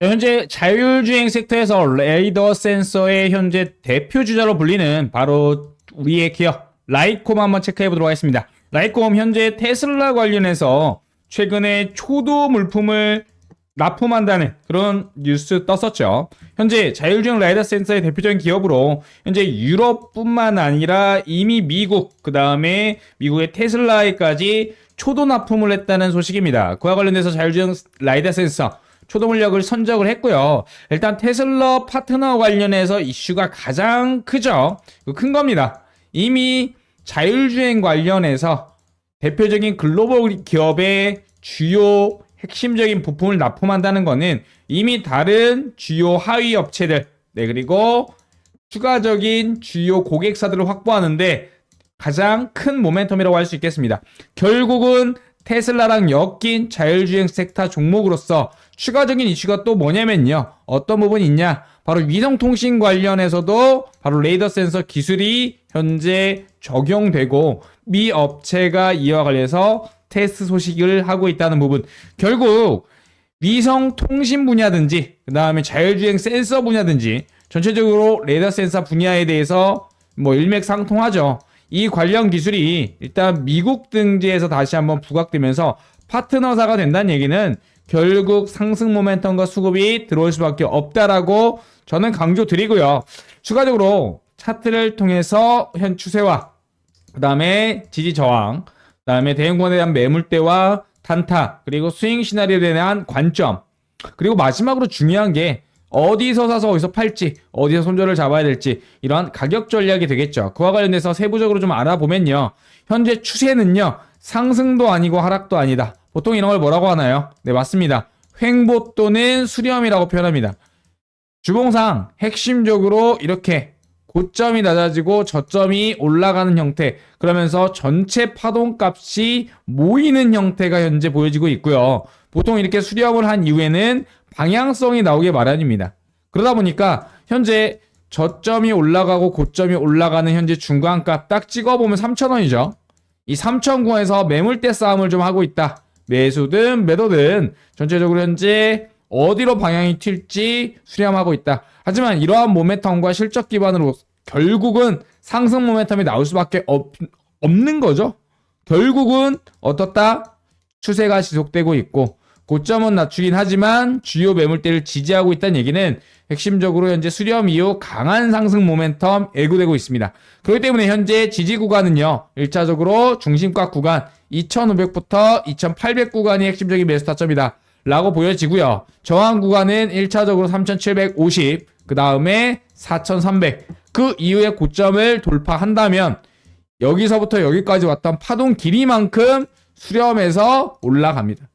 현재 자율주행 섹터에서 레이더 센서의 현재 대표 주자로 불리는 바로 우리의 기업 라이콤 한번 체크해 보도록 하겠습니다. 라이콤 현재 테슬라 관련해서 최근에 초도 물품을 납품한다는 그런 뉴스 떴었죠. 현재 자율주행 라이더 센서의 대표적인 기업으로 현재 유럽뿐만 아니라 이미 미국 그 다음에 미국의 테슬라에까지 초도 납품을 했다는 소식입니다. 그와 관련돼서 자율주행 라이더 센서 초도 물력을 선적을 했고요. 일단 테슬라 파트너 관련해서 이슈가 가장 크죠. 그큰 겁니다. 이미 자율주행 관련해서 대표적인 글로벌 기업의 주요 핵심적인 부품을 납품한다는 것은 이미 다른 주요 하위 업체들, 네, 그리고 추가적인 주요 고객사들을 확보하는데 가장 큰 모멘텀이라고 할 수 있겠습니다. 결국은 테슬라랑 엮인 자율주행 섹터 종목으로서 추가적인 이슈가 또 뭐냐면요. 어떤 부분이 있냐? 바로 위성통신 관련해서도 바로 레이더 센서 기술이 현재 적용되고 미 업체가 이와 관련해서 테스트 소식을 하고 있다는 부분. 결국 위성 통신 분야든지 그 다음에 자율주행 센서 분야든지 전체적으로 레이더 센서 분야에 대해서 뭐 일맥상통하죠. 이 관련 기술이 일단 미국 등지에서 다시 한번 부각되면서 파트너사가 된다는 얘기는 결국 상승 모멘텀과 수급이 들어올 수밖에 없다라고 저는 강조 드리고요. 추가적으로 차트를 통해서 현 추세와 그 다음에 지지 저항, 그 다음에 대형권에 대한 매물대와 단타, 그리고 스윙 시나리오에 대한 관점, 그리고 마지막으로 중요한 게 어디서 사서 어디서 팔지, 어디서 손절을 잡아야 될지 이러한 가격 전략이 되겠죠. 그와 관련해서 세부적으로 좀 알아보면요. 현재 추세는요. 상승도 아니고 하락도 아니다. 보통 이런 걸 뭐라고 하나요? 네, 맞습니다. 횡보 또는 수렴이라고 표현합니다. 주봉상 핵심적으로 이렇게 고점이 낮아지고 저점이 올라가는 형태 그러면서 전체 파동값이 모이는 형태가 현재 보여지고 있고요. 보통 이렇게 수렴을 한 이후에는 방향성이 나오게 마련입니다. 그러다 보니까 현재 저점이 올라가고 고점이 올라가는 현재 중간값 딱 찍어보면 3,000원이죠. 이 3,000원에서 매물대 싸움을 좀 하고 있다. 매수든 매도든 전체적으로 현재 어디로 방향이 튈지 수렴하고 있다. 하지만 이러한 모멘텀과 실적 기반으로 결국은 상승 모멘텀이 나올 수밖에 없, 없는 거죠. 결국은 어떻다? 추세가 지속되고 있고 고점은 낮추긴 하지만 주요 매물대를 지지하고 있다는 얘기는 핵심적으로 현재 수렴 이후 강한 상승 모멘텀 예고되고 있습니다. 그렇기 때문에 현재 지지 구간은요. 1차적으로 중심가 구간 2500부터 2800 구간이 핵심적인 매수 타점이다. 라고 보여지고요. 저항 구간은 1차적으로 3750, 그 다음에 4300. 그 이후에 고점을 돌파한다면 여기서부터 여기까지 왔던 파동 길이만큼 수렴해서 올라갑니다.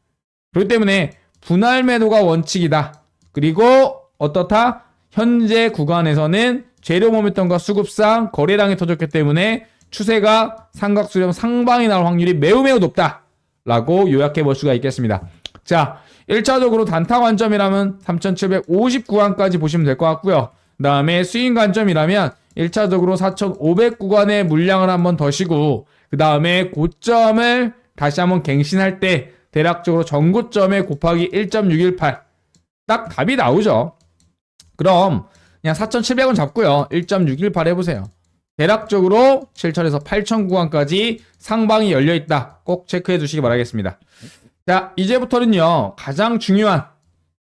그렇기 때문에 분할 매도가 원칙이다. 그리고 어떻다? 현재 구간에서는 재료 모멘텀과 수급상 거래량이 터졌기 때문에 추세가 삼각 수렴 상방이 나올 확률이 매우 매우 높다. 라고 요약해 볼 수가 있겠습니다. 자, 1차적으로 단타 관점이라면 3750 구간까지 보시면 될 것 같고요. 그 다음에 스윙 관점이라면 1차적으로 4500 구간의 물량을 한번 더 쉬고 그 다음에 고점을 다시 한번 갱신할 때 대략적으로 전고점에 곱하기 1.618. 딱 답이 나오죠. 그럼 그냥 4,700원 잡고요. 1.618 해보세요. 대략적으로 7천에서 8천 구간까지 상방이 열려 있다. 꼭 체크해 두시기 바라겠습니다. 자, 이제부터는요. 가장 중요한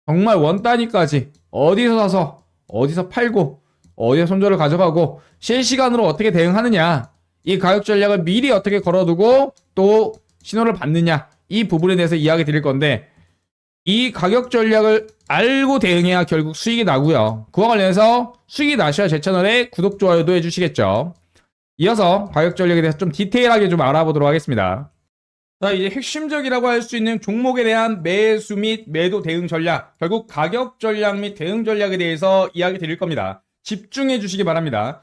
정말 원 단위까지 어디서 사서 어디서 팔고 어디서 손절을 가져가고 실시간으로 어떻게 대응하느냐 이 가격 전략을 미리 어떻게 걸어두고 또 신호를 받느냐 이 부분에 대해서 이야기 드릴 건데 이 가격 전략을 알고 대응해야 결국 수익이 나고요. 그와 관련해서 수익이 나셔야 제 채널에 구독, 좋아요도 해주시겠죠. 이어서 가격 전략에 대해서 좀 디테일하게 좀 알아보도록 하겠습니다. 자, 이제 핵심적이라고 할 수 있는 종목에 대한 매수 및 매도 대응 전략, 결국 가격 전략 및 대응 전략에 대해서 이야기 드릴 겁니다. 집중해 주시기 바랍니다.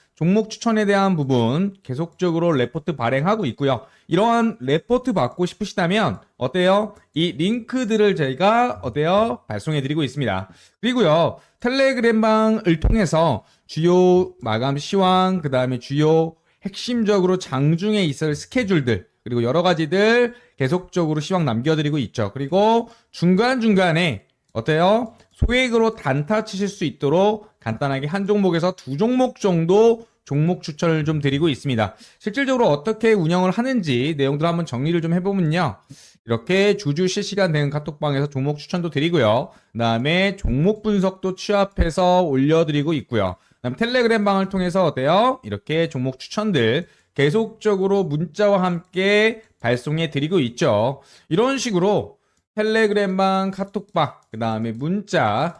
종목 추천에 대한 부분 계속적으로 레포트 발행하고 있고요. 이러한 레포트 받고 싶으시다면 어때요? 이 링크들을 저희가 어때요? 발송해 드리고 있습니다. 그리고요. 텔레그램방을 통해서 주요 마감 시황, 그 다음에 주요 핵심적으로 장중에 있을 스케줄들, 그리고 여러 가지들 계속적으로 시황 남겨드리고 있죠. 그리고 중간중간에 어때요? 소액으로 단타 치실 수 있도록 간단하게 한 종목에서 두 종목 정도 종목 추천을 좀 드리고 있습니다. 실질적으로 어떻게 운영을 하는지 내용들 한번 정리를 좀 해보면요. 이렇게 주주 실시간 대응 카톡방에서 종목 추천도 드리고요. 그 다음에 종목 분석도 취합해서 올려드리고 있고요. 그 다음 텔레그램 방을 통해서 어때요? 이렇게 종목 추천들 계속적으로 문자와 함께 발송해 드리고 있죠. 이런 식으로 텔레그램 방, 카톡방, 그 다음에 문자,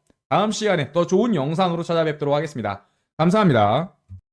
다음 시간에 더 좋은 영상으로 찾아뵙도록 하겠습니다. 감사합니다.